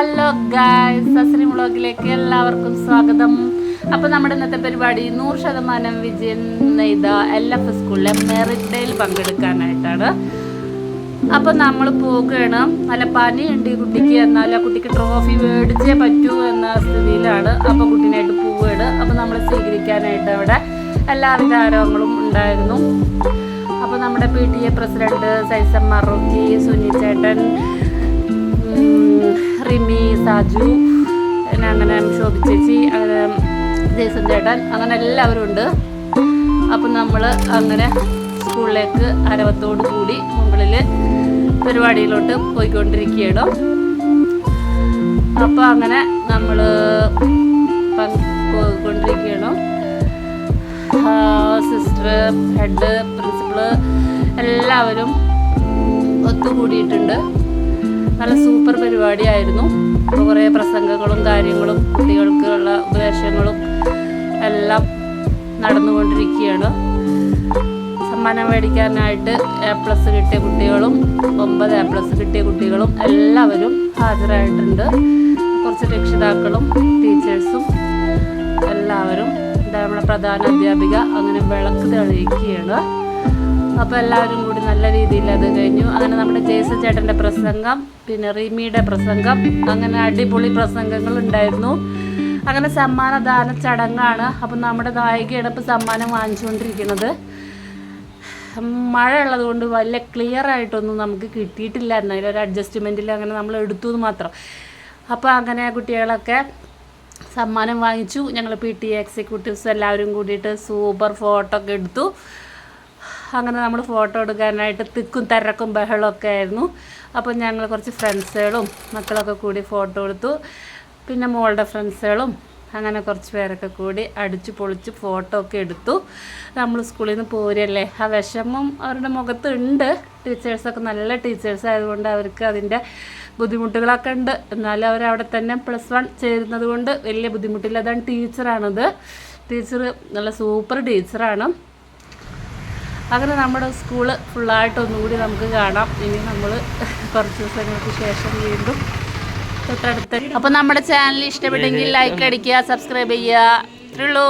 Hello guys അസ്രി വ്ളോഗിലേക്ക് എല്ലാവർക്കും സ്വാഗതം. അപ്പോൾ നമ്മുടെ ഇന്നത്തെ പരിപാടി നൂറ് ശതമാനം വിജയം നെയ്ത എൽ എഫ് സ്കൂളിലെ മെറിറ്റ് ഡേയിൽ പങ്കെടുക്കാനായിട്ടാണ്. അപ്പോൾ നമ്മൾ പോകുകയാണ് നല്ല പനിയുണ്ട് ഈ കുട്ടിക്ക്. എന്നാൽ ആ കുട്ടിക്ക് ട്രോഫി മേടിച്ചേ പറ്റൂ എന്ന സ്ഥിതിയിലാണ്. അപ്പോൾ കുട്ടീനായിട്ട് പോവുകയാണ്. അപ്പോൾ നമ്മൾ സ്വീകരിക്കാനായിട്ട് അവിടെ എല്ലാവിധ ആരോഗ്യങ്ങളും ഉണ്ടായിരുന്നു. അപ്പോൾ നമ്മുടെ പി ടി എ പ്രസിഡന്റ് സൈസം മറുക്കി സുനി ചേട്ടൻ സാജു പിന്നെ അങ്ങനെ ശോഭി ചേച്ചി അങ്ങനെ ജേസൻ ചേട്ടൻ അങ്ങനെ എല്ലാവരും ഉണ്ട്. അപ്പം നമ്മൾ അങ്ങനെ സ്കൂളിലേക്ക് അരവത്തോടു കൂടി മുകളിൽ പരിപാടിയിലോട്ട് പോയിക്കൊണ്ടിരിക്കുകയാണ്. അപ്പോൾ അങ്ങനെ നമ്മൾ പോയിക്കൊണ്ടിരിക്കുകയാണ്. സിസ്റ്റർ ഹെഡ് പ്രിൻസിപ്പൾ എല്ലാവരും ഒത്തുകൂടിയിട്ടുണ്ട്. നല്ല സൂപ്പർ പരിപാടിയായിരുന്നു. അപ്പോൾ കുറേ പ്രസംഗങ്ങളും കാര്യങ്ങളും കുട്ടികൾക്കുള്ള ഉപദേശങ്ങളും എല്ലാം നടന്നുകൊണ്ടിരിക്കുകയാണ്. സമ്മാനം മേടിക്കാനായിട്ട് എ പ്ലസ് കിട്ടിയ കുട്ടികളും ഒമ്പത് എ പ്ലസ് കിട്ടിയ കുട്ടികളും എല്ലാവരും ഹാജരായിട്ടുണ്ട്. കുറച്ച് രക്ഷിതാക്കളും ടീച്ചേഴ്സും എല്ലാവരും. നമ്മുടെ പ്രധാന അധ്യാപിക അങ്ങനെ വിളക്ക് തെളിയിക്കുകയാണ്. അപ്പോൾ എല്ലാവരും കൂടി നല്ല രീതിയിൽ അത് കഴിഞ്ഞു. അങ്ങനെ നമ്മുടെ ജേസ ചേട്ടന്റെ പ്രസംഗം പിന്നെ റിമിയുടെ പ്രസംഗം അങ്ങനെ അടിപൊളി പ്രസംഗങ്ങൾ ഉണ്ടായിരുന്നു. അങ്ങനെ സമ്മാനദാന ചടങ്ങാണ്. അപ്പം നമ്മുടെ നായികയാണ് ഇപ്പോൾ സമ്മാനം വാങ്ങിച്ചുകൊണ്ടിരിക്കുന്നത്. മഴ ഉള്ളത് കൊണ്ട് വലിയ ക്ലിയർ ആയിട്ടൊന്നും നമുക്ക് കിട്ടിയിട്ടില്ലായിരുന്നു ഒരു അഡ്ജസ്റ്റ്മെന്റിൽ അങ്ങനെ നമ്മൾ എടുത്തു എന്ന് മാത്രം. അപ്പോൾ അങ്ങനെ കുട്ടികളൊക്കെ സമ്മാനം വാങ്ങിച്ചു. ഞങ്ങൾ പി ടി എക്സിക്യൂട്ടീവ്സ് എല്ലാവരും കൂടിയിട്ട് സൂപ്പർ ഫോട്ടോ ഒക്കെ എടുത്തു. അങ്ങനെ നമ്മൾ ഫോട്ടോ എടുക്കാനായിട്ട് തിക്കും തിരക്കും ബഹളമൊക്കെ ആയിരുന്നു. അപ്പോൾ ഞങ്ങൾ കുറച്ച് ഫ്രണ്ട്സുകളും മക്കളൊക്കെ കൂടി ഫോട്ടോ എടുത്തു. പിന്നെ മോളുടെ ഫ്രണ്ട്സുകളും അങ്ങനെ കുറച്ച് പേരൊക്കെ കൂടി അടിച്ച് പൊളിച്ച് ഫോട്ടോ ഒക്കെ എടുത്തു. നമ്മൾ സ്കൂളിൽ നിന്ന് പോരല്ലേ? ആ വിഷമം അവരുടെ മുഖത്തുണ്ട് ടീച്ചേഴ്സൊക്കെ നല്ല ടീച്ചേഴ്സ് ആയതുകൊണ്ട് അവർക്ക് അതിന്റെ ബുദ്ധിമുട്ടുകളൊക്കെ ഉണ്ട്. എന്നാലും അവർ അവിടെ തന്നെ പ്ലസ് വൺ ചേരുന്നത് കൊണ്ട് വലിയ ബുദ്ധിമുട്ടില്ല അതാണ് ടീച്ചറാണത് ടീച്ചർ നല്ല സൂപ്പർ ടീച്ചറാണ് അങ്ങനെ നമ്മുടെ സ്കൂൾ ഫുള്ളായിട്ട് ഒന്നുകൂടി നമുക്ക് കാണാം. ഇനി നമ്മൾ കുറച്ച് ദിവസങ്ങൾക്ക് ശേഷം വീണ്ടും തൊട്ടടുത്ത് അപ്പോൾ നമ്മുടെ ചാനൽ ഇഷ്ടപ്പെട്ടെങ്കിൽ ലൈക്ക് അടിക്കുക സബ്സ്ക്രൈബ് ചെയ്യുക. ഇത്രയുള്ളൂ